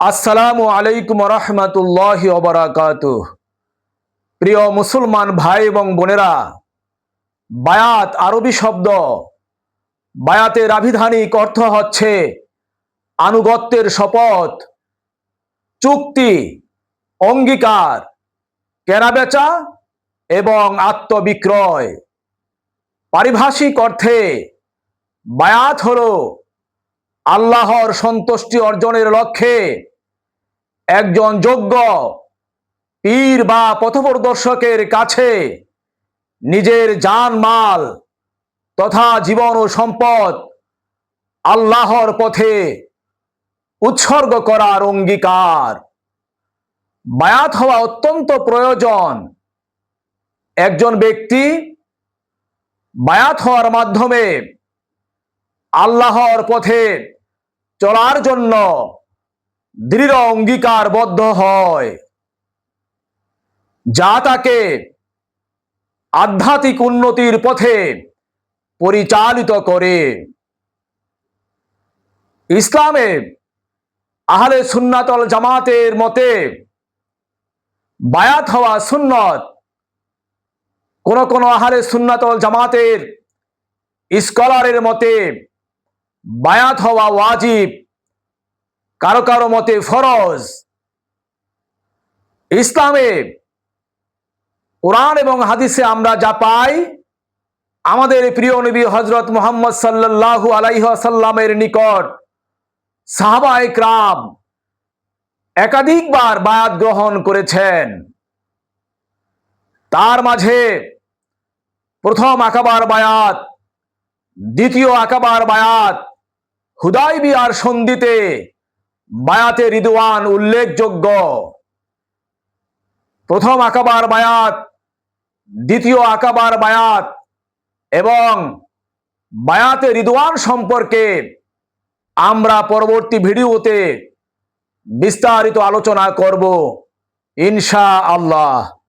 আসসালামু আলাইকুম রহমতুল্লাহ ওবরাকাত প্রিয় মুসলমান ভাই এবং বোনেরা, বায়াত আরবি শব্দ, বায়াতের আভিধানিক অর্থ হচ্ছে আনুগত্যের শপথ, চুক্তি, অঙ্গীকার, কেনাবেচা এবং আত্মবিক্রয়। পারিভাষিক অর্থে, বায়াত হল আল্লাহর সন্তুষ্টি অর্জনের লক্ষ্যে একজন যোগ্য পীর বা পথপ্রদর্শকের কাছে নিজের জান মাল তথা জীবন ও সম্পদ আল্লাহর পথে উৎসর্গ করার অঙ্গীকার। বায়াত হওয়া অত্যন্ত প্রয়োজন। একজন ব্যক্তি বায়াত হওয়ার মাধ্যমে আল্লাহর পথে চলার জন্য দৃঢ় অঙ্গীকারবদ্ধ হয়। যা তাকে আধ্যাত্মিক উন্নতির পথে পরিচালিত করে। ইসলামে আহলে সুন্নাতল জামাতের মতে বায়াত হওয়া সুন্নত, কোন কোন আহলে সুন্নাতল জামাতের স্কলারের মতে বায়াত হওয়া ওয়াজিব কারও কারও মতে ফরজ। ইসলামে কোরআন এবং হাদিসে আমরা যা পাই, আমাদের প্রিয় নবী হজরত মোহাম্মদ সাল্লাল্লাহু আলাইসাল্লামের নিকট সাহাবা একরাম একাধিকবার বায়াত গ্রহণ করেছেন। তার মাঝে প্রথম আকাবার বায়াত, দ্বিতীয় আকাবার বায়াত হুদাই বিয়ার সন্ধিতে বায়াতে রিদওয়ান উল্লেখযোগ্য। প্রথম আকাবার বায়াত, দ্বিতীয় আকাবার বায়াত এবং বায়াতে রিদওয়ান সম্পর্কে আমরা পরবর্তী ভিডিওতে বিস্তারিত আলোচনা করব ইনশা আল্লাহ